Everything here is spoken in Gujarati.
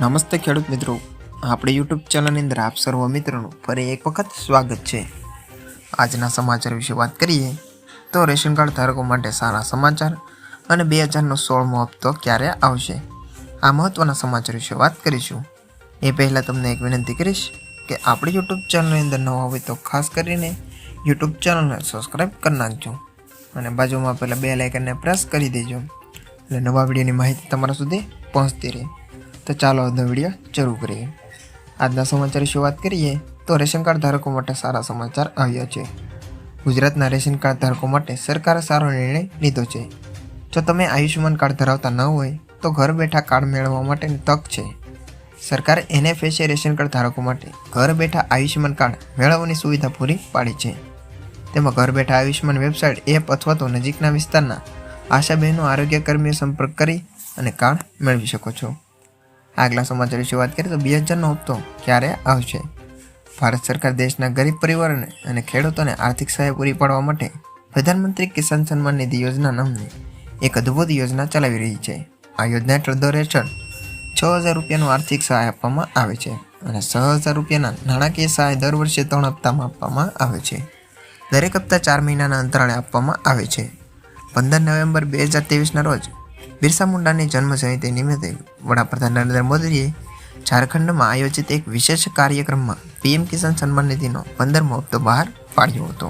નમસ્તે ખેડૂત મિત્રો. આપણે યુટ્યુબ ચેનલની અંદર આપ સર્વ મિત્રોનું ફરી એક વખત સ્વાગત છે. આજના સમાચાર વિશે વાત કરીએ તો રેશન કાર્ડ ધારકો માટે સારા સમાચાર અને બે હજારનો સોળમો હપ્તો ક્યારે આવશે? આ મહત્ત્વના સમાચાર વિશે વાત કરીશું. એ પહેલાં તમને એક વિનંતી કરીશ કે આપણી યુટ્યુબ ચેનલની અંદર નવા હોય તો ખાસ કરીને યુટ્યુબ ચેનલને સબસ્ક્રાઈબ કરી નાખજો અને બાજુમાં પહેલાં બે લાઇકનને પ્રેસ કરી દેજો. એટલે નવા વિડીયોની માહિતી તમારા સુધી પહોંચતી રહે. તો ચાલો આજનો વીડિયો શરૂ કરીએ. આજના સમાચાર વિશે વાત કરીએ તો રેશન કાર્ડ ધારકો માટે સારા સમાચાર આવ્યા છે. ગુજરાતના રેશન કાર્ડ ધારકો માટે સરકારે સારો નિર્ણય લીધો છે. જો તમે આયુષ્યમાન કાર્ડ ધરાવતા ન હોય, તો ઘર બેઠા કાર્ડ મેળવવા માટેની તક છે. સરકારે એનએફએસએ રેશન કાર્ડ ધારકો માટે ઘર બેઠા આયુષ્યમાન કાર્ડ મેળવવાની સુવિધા પૂરી પાડી છે. તેમાં ઘર બેઠા આયુષ્યમાન વેબસાઇટ, એપ અથવા તો નજીકના વિસ્તારના આશા બહેનો આરોગ્ય કર્મીઓ સંપર્ક કરી અને કાર્ડ મેળવી શકો છો. આગલા સમાચાર વિશે વાત કરીએ તો બે હજારનો હપ્તો ક્યારે આવશે? ભારત સરકાર દેશના ગરીબ પરિવારોને અને ખેડૂતોને આર્થિક સહાય પૂરી પાડવા માટે પ્રધાનમંત્રી કિસાન સન્માન નિધિ યોજના નામની એક અદ્ભુત યોજના ચલાવી રહી છે. આ યોજના હેઠળ દર હેઠળ છ હજાર રૂપિયાનું આર્થિક સહાય આપવામાં આવે છે અને છ હજાર રૂપિયાના નાણાકીય સહાય દર વર્ષે ત્રણ હપ્તામાં આપવામાં આવે છે. દરેક હપ્તા ચાર મહિનાના અંતરાળે આપવામાં આવે છે. પંદર નવેમ્બર બે હજાર ત્રેવીસના રોજ બિરસા મુંડાની જન્મ જયંતિ નિમિત્તે વડાપ્રધાન નરેન્દ્ર મોદીએ ઝારખંડમાં આયોજિત એક વિશેષ કાર્યક્રમમાં પીએમ કિસાન સન્માન નિધિનો પંદરમો હપ્તો બહાર પાડ્યો હતો.